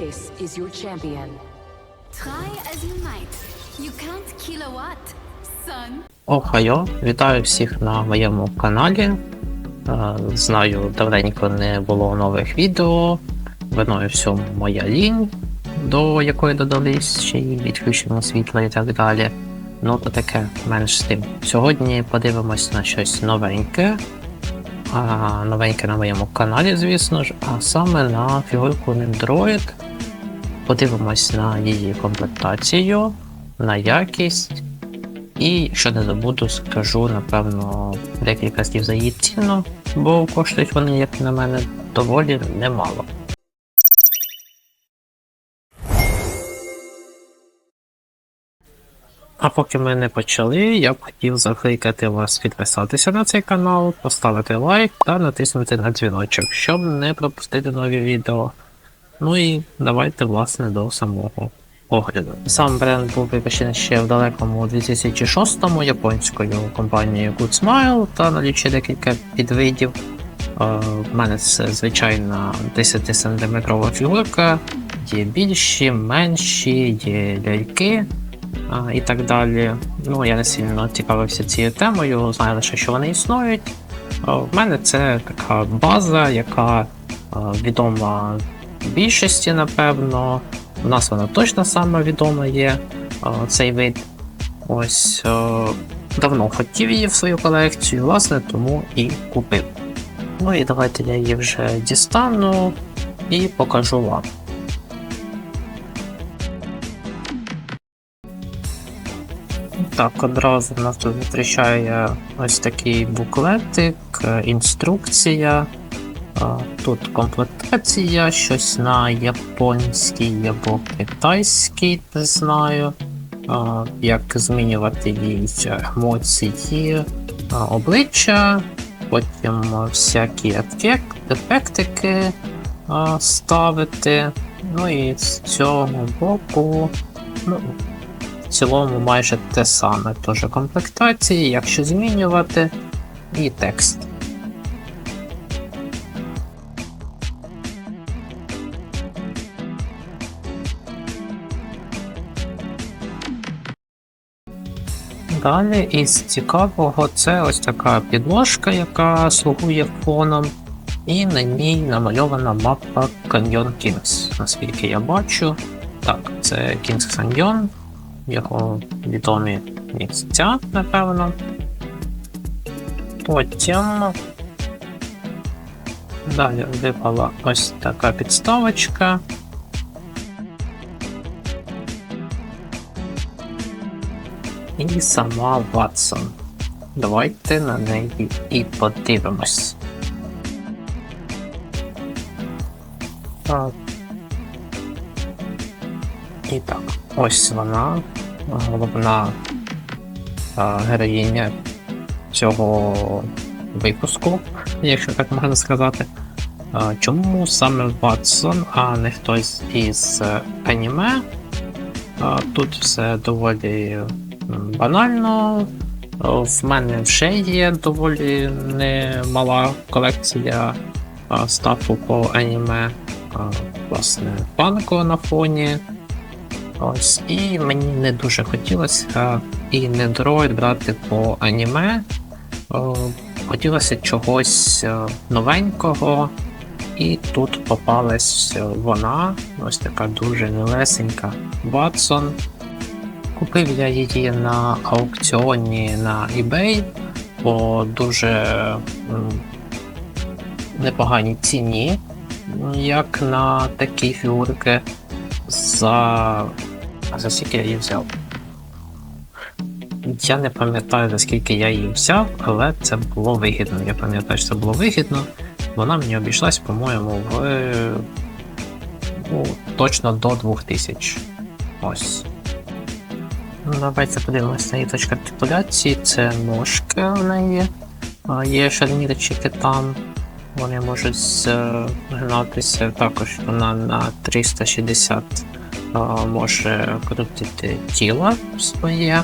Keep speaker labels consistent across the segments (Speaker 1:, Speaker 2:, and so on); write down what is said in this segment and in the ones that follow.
Speaker 1: This is your champion.
Speaker 2: Try as you might. You can't kill a what, son?
Speaker 3: Охайо, вітаю всіх на моєму каналі. Е, Знаю, давненько не було нових відео. Виною всьому моя лінь, до якої додались ще й відключено світло і так далі. Ну, то таке менш з тим. Сьогодні подивимось на щось новеньке. А, новеньке на моєму каналі, звісно ж, а саме на фігурку Nendroid. Подивимось на її комплектацію, на якість. І якщо не забуду, скажу, напевно, декілька слів за її ціну, бо коштують вони, як на мене, доволі немало. А поки ми не почали, я б хотів закликати вас підписатися на цей канал, поставити лайк та натиснути на дзвіночок, щоб не пропустити нові відео. Ну і давайте, власне, до самого огляду. Сам бренд був випущений ще в далекому 2006-му японською компанією Good Smile та налічує декілька підвидів. Е, В мене це звичайна 10 сантиметрова фігурка, є більші, менші, є ляльки а, і так далі. Ну, я не сильно цікавився цією темою, знаю лише, що вони існують. В мене це така база, яка відома більшості, напевно. У нас вона точно саме відома є, цей вид. Ось давно хотів її в свою колекцію, власне, тому і купив. Ну і давайте я її вже дістану і покажу вам. Так, одразу нас тут зустрічає ось такий буклетик, е, інструкція. Тут комплектація, щось на японській або китайській, не знаю. Як змінювати її емоції обличчя, потім всякі ефект, ефектики ставити. Ну і з цього боку. Ну, в цілому майже те саме. Теж комплектації, якщо змінювати, і текст. Далі із цікавого це ось така підложка, яка слугує фоном, і на ній намальована мапа Canyon Kings, наскільки я бачу. Так, це Kings Canyon, його відомі місця, напевно. Потім далі випала ось така підставочка. І сама Ватсон. Давайте на неї і подивимось. Так. І так, ось вона, головна героїня цього випуску, якщо так можна сказати. Чому саме Ватсон, а не хтось із аніме? Тут все доволі банально. В мене вже є доволі немала колекція стафу по аніме. Власне, панко на фоні. Ось, і мені не дуже хотілося і не дроїд брати по аніме. Хотілося чогось е, новенького. І тут попалась вона, ось така дуже милесенька Ватсон. Купив я її на аукціоні на eBay по дуже непоганій ціні, як на такі фігурки. За. За скільки я її взяв? Я не пам'ятаю, за скільки я її взяв, але це було вигідно. Я пам'ятаю, що це було вигідно. Вона мені обійшлась, по-моєму, в. Ну, точно до 2000. Ось. Ну, давайте подивимося на її точку артикуляції. Це ножки в неї. А, Є шарнірчики там. Вони можуть згинатися. Також вона на 360 а, може крутити тіло своє.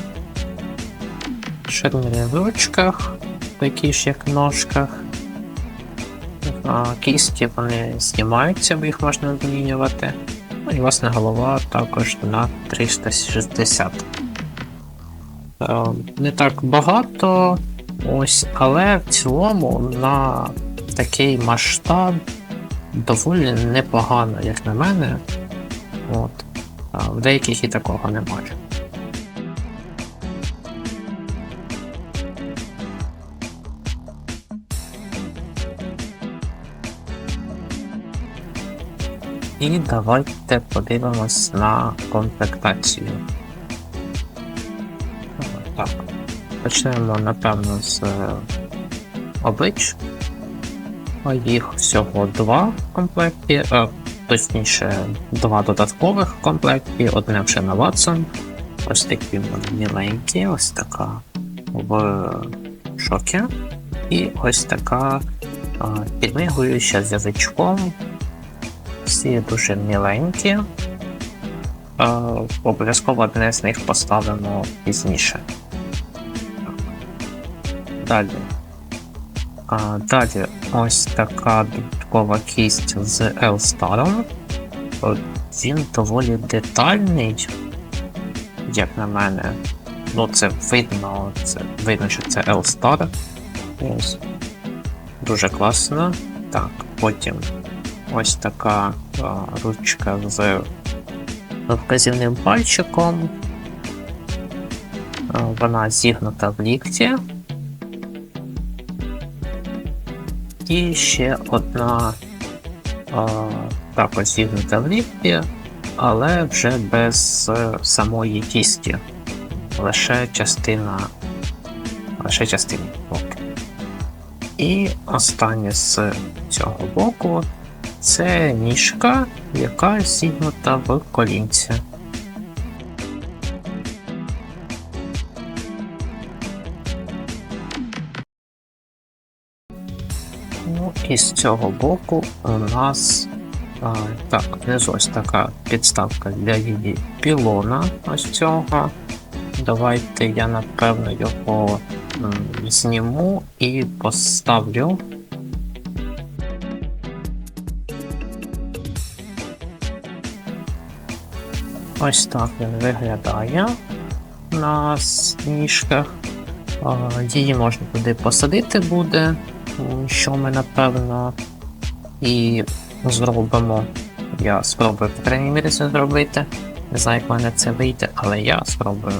Speaker 3: Шарніри в ручках, такі ж як ножках. Кісті вони знімаються, бо їх можна змінювати. Ну і власне голова також на 360. Е, Не так багато, ось, але в цілому на такий масштаб доволі непогано, як на мене. От. В деяких і такого немає. І давайте подивимось на комплектацію. Так. Почнемо, напевно, з е, облич. Їх всього два в комплекті, е, точніше, два додаткових в комплекті, одне вже на Watson. Ось такі міленькі, ось така в шокі. І ось така е, підмигуюча з язичком. Всі дуже міленькі. Обов'язково одне з них поставимо пізніше. Далі. Далі ось така додаткова кість з L-Star. Він доволі детальний, як на мене. Ну, це видно, це видно, що це L-Star. Дуже класно. Так, потім ось така а, ручка з вказівним пальчиком. Вона зігнута в лікті. І ще одна а, також зігнута в лікті, але вже без е, самої кісті. Лише частина. Лише частина боку. І останнє з цього боку це ніжка, яка зігнута в колінці. І з цього боку у нас а, так, внизу ось така підставка для її пілона. Ось цього. Давайте я напевно його м, зніму і поставлю. Ось так він виглядає на ніжках. Її можна туди посадити буде, що ми напевно і зробимо. Я спробую, по крайній це зробити. Не знаю, як мене це вийде, але я спробую.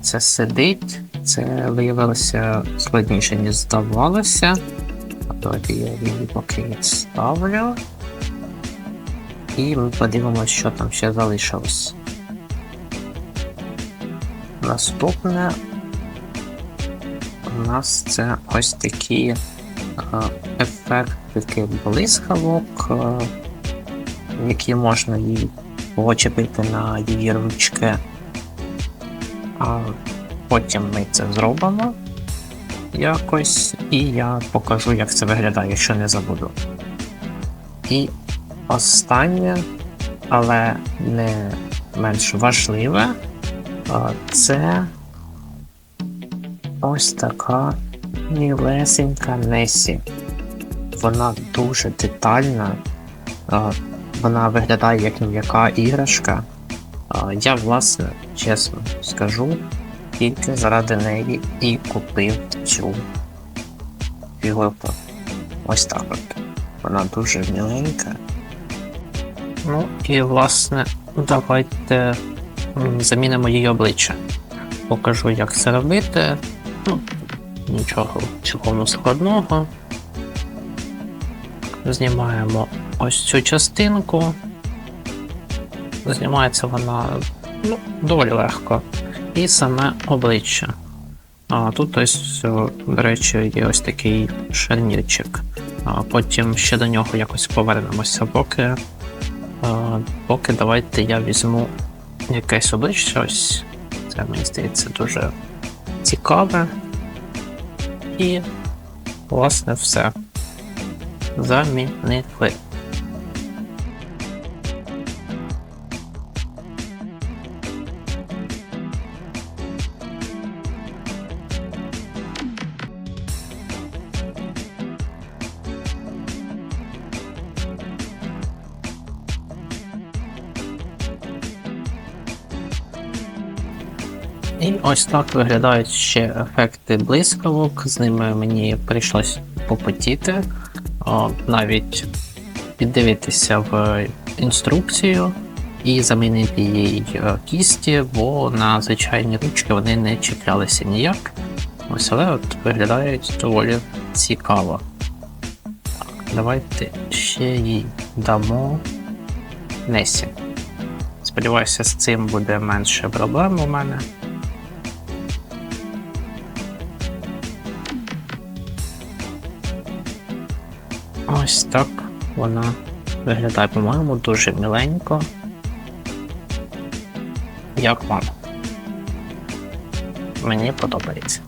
Speaker 3: Здається, сидить. Це виявилося складніше, ніж здавалося. Давайте я її поки відставлю. І ми подивимося, що там ще залишилось. Наступне у нас це ось такі е, ефекти блискавок, е, які можна їй почепити на її ручки. А потім ми це зробимо якось, і я покажу, як це виглядає, якщо не забуду. І останнє, але не менш важливе, це ось така мілесенька Несі. Вона дуже детальна, вона виглядає як м'яка іграшка. Я, власне, чесно скажу, тільки заради неї і купив цю фігурку. Ось так от. Вона дуже міленька. Ну і власне, давайте замінимо її обличчя. Покажу, як це робити. Ну, нічого цілком складного. Знімаємо ось цю частинку. Знімається вона ну, доволі легко. І саме обличчя. А тут ось, до речі, є ось такий шарнірчик. А потім ще до нього якось повернемося, поки. А, поки давайте я візьму якесь обличчя. Ось. Це мені здається дуже цікаве. І, власне, все. замінили. І ось так виглядають ще ефекти блискавок. З ними мені прийшлось попотіти, О, навіть піддивитися в інструкцію і замінити їй е, кісті, бо на звичайні ручки вони не чіплялися ніяк. Ось, але от виглядають доволі цікаво. Давайте ще їй дамо Несі. Сподіваюся, з цим буде менше проблем у мене. Ось так вона виглядає, по-моєму, дуже миленько. Як вам? Мені подобається.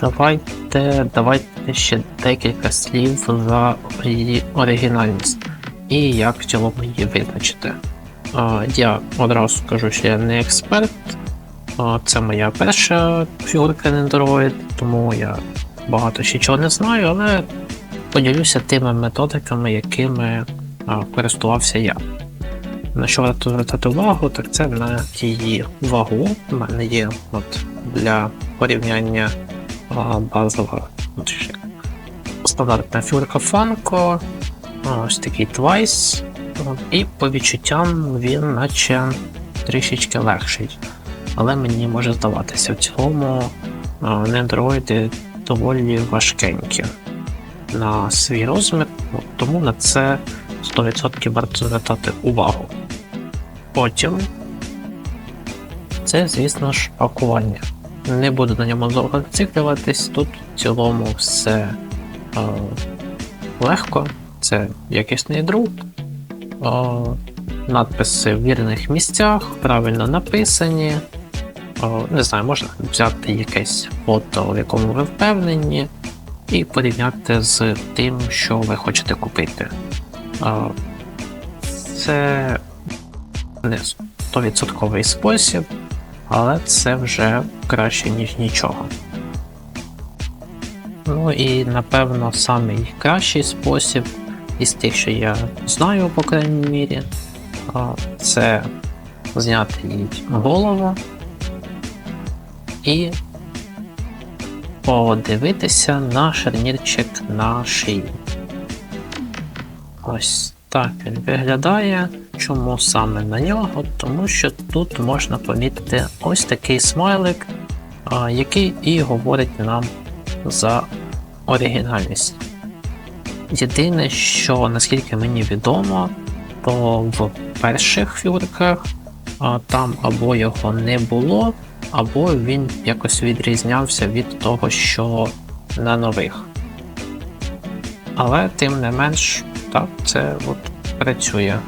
Speaker 3: Давайте, давайте ще декілька слів за її оригінальність і як в цілому її визначити. Я одразу скажу, що я не експерт. Це моя перша фігурка Nendoroid, тому я багато ще чого не знаю, але поділюся тими методиками, якими користувався я. На що варто звертати увагу, так це на її вагу. У мене є от для порівняння а, базова стандартна фігурка Фанко, ось такий Twice, і по відчуттям він наче трішечки легший. Але мені може здаватися, в цілому нендроїди доволі важкенькі на свій розмір, тому на це 100% варто звертати увагу. Потім це, звісно ж, пакування. Не буду на ньому довго зациклюватись, тут в цілому все е, легко, це якісний друк, е, надписи в вірних місцях, правильно написані. Е, не знаю, можна взяти якесь фото, в якому ви впевнені, і порівняти з тим, що ви хочете купити. Е, це не 100% спосіб, але це вже краще, ніж нічого. Ну і напевно самий кращий спосіб із тих, що я знаю, по крайній мірі, це зняти їй голову і подивитися на шарнірчик на шиї. Ось так він виглядає. Чому саме на нього? Тому що тут можна помітити ось такий смайлик, який і говорить нам за оригінальність. Єдине, що наскільки мені відомо, то в перших фігурках там або його не було, або він якось відрізнявся від того, що на нових. Але тим не менш, так, це от працює.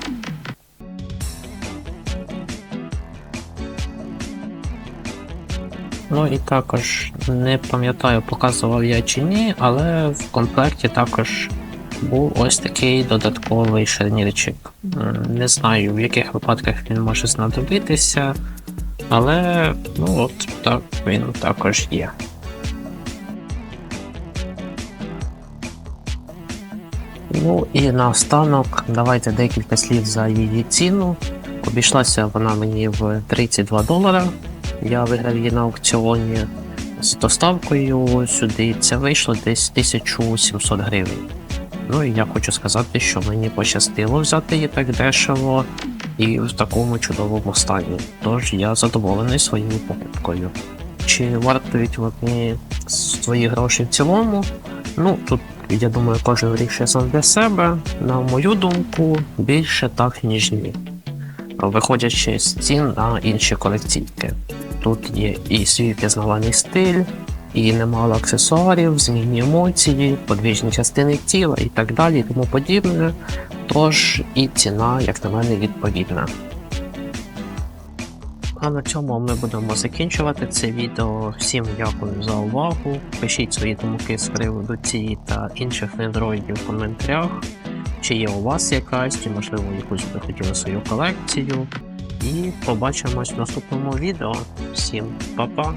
Speaker 3: Ну і також не пам'ятаю, показував я чи ні, але в комплекті також був ось такий додатковий шарнірчик. Не знаю, в яких випадках він може знадобитися, але ну от так він також є. Ну і наостанок давайте декілька слів за її ціну. Обійшлася вона мені в 32 долара. Я виграв її на аукціоні з доставкою сюди. Це вийшло десь 1700 гривень. Ну і я хочу сказати, що мені пощастило взяти її так дешево і в такому чудовому стані. Тож я задоволений своєю покупкою. Чи вартують вони свої гроші в цілому? Ну тут я думаю, кожен вирішує сам для себе. На мою думку, більше так, ніж ні. виходячи з цін на інші колекційки. Тут є і свій пізнаваний стиль, і немало аксесуарів, змінні емоції, подвижні частини тіла і так далі, і тому подібне. Тож і ціна, як на мене, відповідна. А на цьому ми будемо закінчувати це відео. Всім дякую за увагу. Пишіть свої думки з приводу цієї та інших недроїдів в коментарях. Чи є у вас якась, чи можливо якусь би хотіли свою колекцію. І побачимось в наступному відео. Всім па-па!